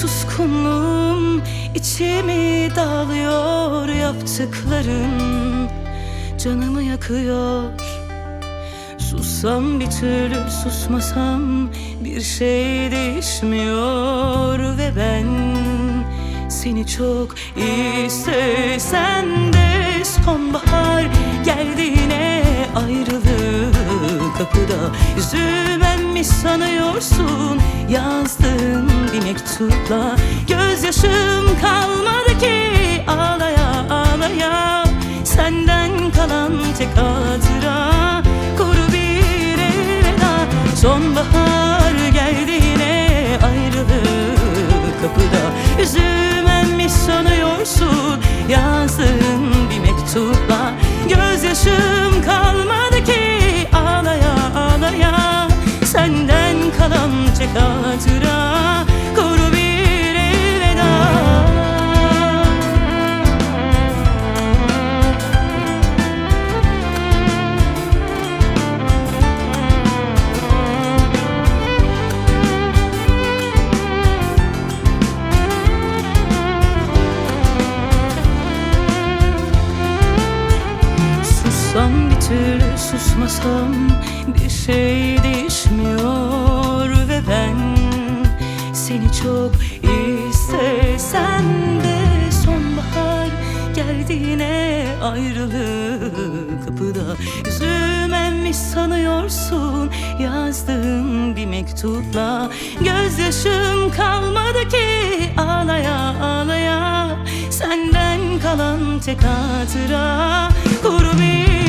Suskunluğum içimi dağılıyor Yaptıkların. Canımı yakıyor. Sussam bir türlü susmasam bir şey değişmiyor. Ve ben seni çok istesem de sonbahar geldiğine ayrılık kapıda. Üzülmem mi sanıyorsun yazdığın mektupla. Gözyaşım kalmadı ki ağlaya ağlaya. Senden kalan tek hatıra Sussam bir türlü susmasam bir şey değişmiyor ve ben seni çok istesem de sonbahar geldiğine ayrılık kapıda üzülmem mi sanıyorsun? Yazdığın bir mektupla gözyaşım kalmadı ki ağlaya ağlaya senden kalan tek hatıra. Kuru bir